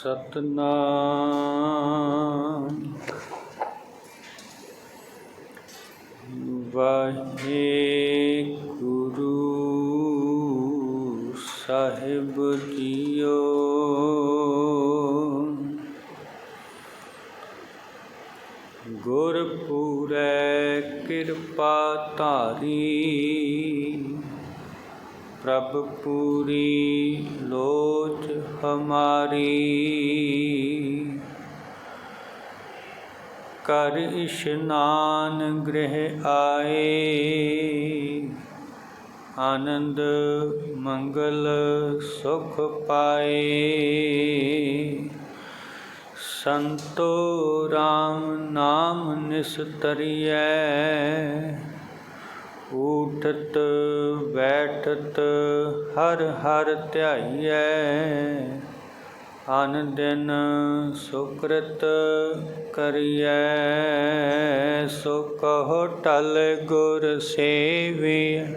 ਸਤਨਾਮ। ਵਾਹਿਗੁਰੂ ਸਾਹਿਬ ਜੀਓ। ਗੁਰਪੂਰੈ ਕਿਰਪਾ ਧਾਰੀ। ਪ੍ਰਭ ਪੂਰੀ ਲੋਚ ਹਮਾਰੀ। ਕਰ ਇਸ਼ਨਾਨ ਗ੍ਰਹਿ ਆਏ, ਆਨੰਦ ਮੰਗਲ ਸੁਖ ਪਾਏ। ਸੰਤੋ RAM ਨਾਮ ਨਿਸਤਰੀਐ ਊਠਤ ਬੈਠਤ ਹਰ ਹਰ ਧਿਆਈਐ। ਅਨ ਦਿਨ ਸੁਕ੍ਰਿਤ ਕਰੀਐ। ਸੋ ਕਹੋ ਟਲ ਗੁਰ ਸੇਵੀ।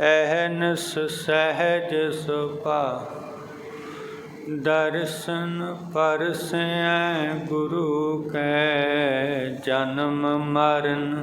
ਐਹਨਸ ਸਹਿਜ ਸੁਭਾ। ਦਰਸ਼ਨ ਪਰਸੈ ਗੁਰੂ ਕੈ। ਜਨਮ ਮਰਨ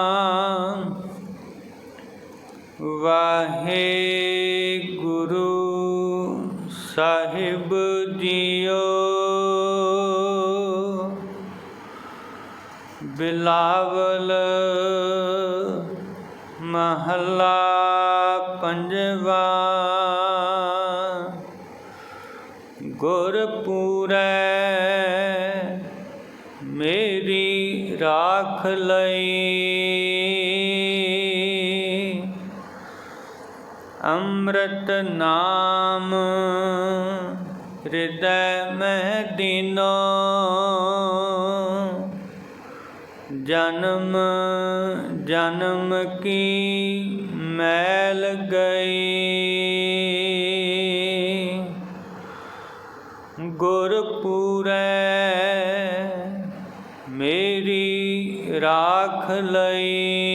ਸਾਹਿਬ ਜੀਓ। ਬਿਲਾਵਲ ਮਹੱਲਾ ਪੰਜਵਾ। ਗੁਰਪੂਰੈ ਮੇਰੀ ਰਾਖ ਲਈ। ਅੰਮ੍ਰਿਤ ਨਾਮ ਹਿਰਦੈ ਮਹਿ ਦੀਨੋ। ਜਨਮ ਜਨਮ ਕੀ ਮੈਲ ਗਈ। ਗੁਰਪੂਰੈ ਮੇਰੀ ਰਾਖ ਲਈ।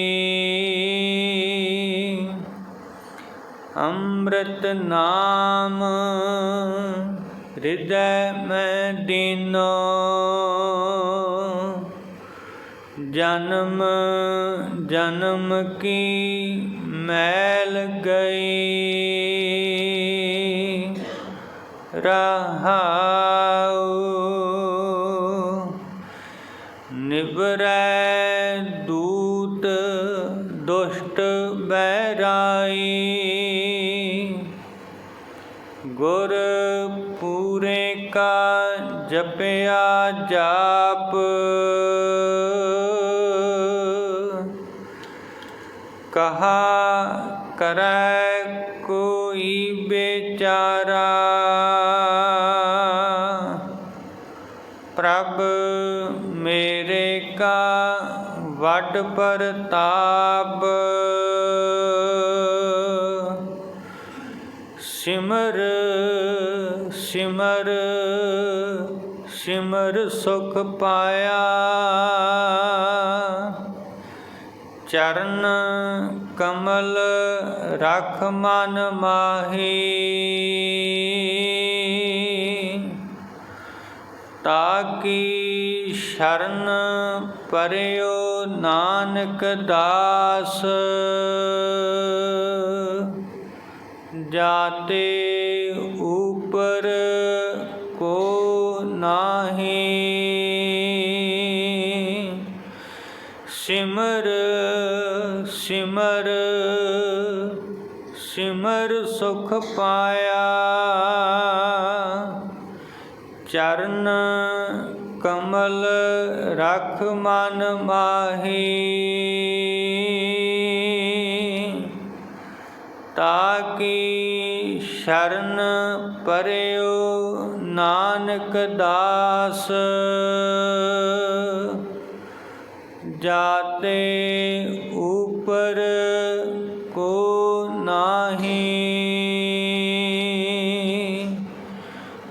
ਅੰਮ੍ਰਿਤ ਨਾਮ ਹਿਰਦੈ ਮੈਂ ਦੀਨੋ। ਜਨਮ ਜਨਮ ਕੀ ਮੈਲ ਗਈ। ਰਹਾਉ ਨਿਬਰੈ ਦੂਤ ਦੁਸ਼ਟ ਬੈਰਾਈ ਗੁਰ ਪੂਰੇ ਕਾ ਜਪਿਆ ਜਾਪ। ਕਹਾ ਕਰੈ ਕੋਈ ਬੇਚਾਰਾ ਪ੍ਰਭ ਮੇਰੇ ਕਾ ਵੱਡ ਪ੍ਰਤਾਪ। ਸਿਮਰ ਸਿਮਰ ਸਿਮਰ ਸੁਖ ਪਾਇਆ। ਚਰਨ ਕਮਲ ਰਖ ਮਨ ਮਾਹੀ। ਤਾਕੀ ਸ਼ਰਨ ਪਰਿਓ ਨਾਨਕ ਦਾਸ। ਜਾਤੇ ਉਪਰ ਕੋ ਨਾਹੀ। ਸਿਮਰ ਸਿਮਰ ਸਿਮਰ ਸੁਖ ਪਾਇਆ। ਚਰਨ ਕਮਲ ਰਖ ਮਨ ਮਾਹੀ। ਤਾਕੀ ਸ਼ਰਨ ਪਰਿਓ ਨਾਨਕ ਦਾਸ। ਜਾਤੇ ਊਪਰ ਕੋ ਨਾਹੀ।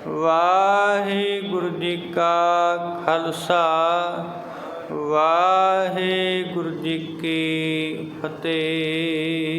ਵਾਹਿਗੁਰੂ ਜੀ ਕਾ ਖਾਲਸਾ, ਵਾਹਿਗੁਰੂ ਜੀ ਕੀ ਫਤਿਹ।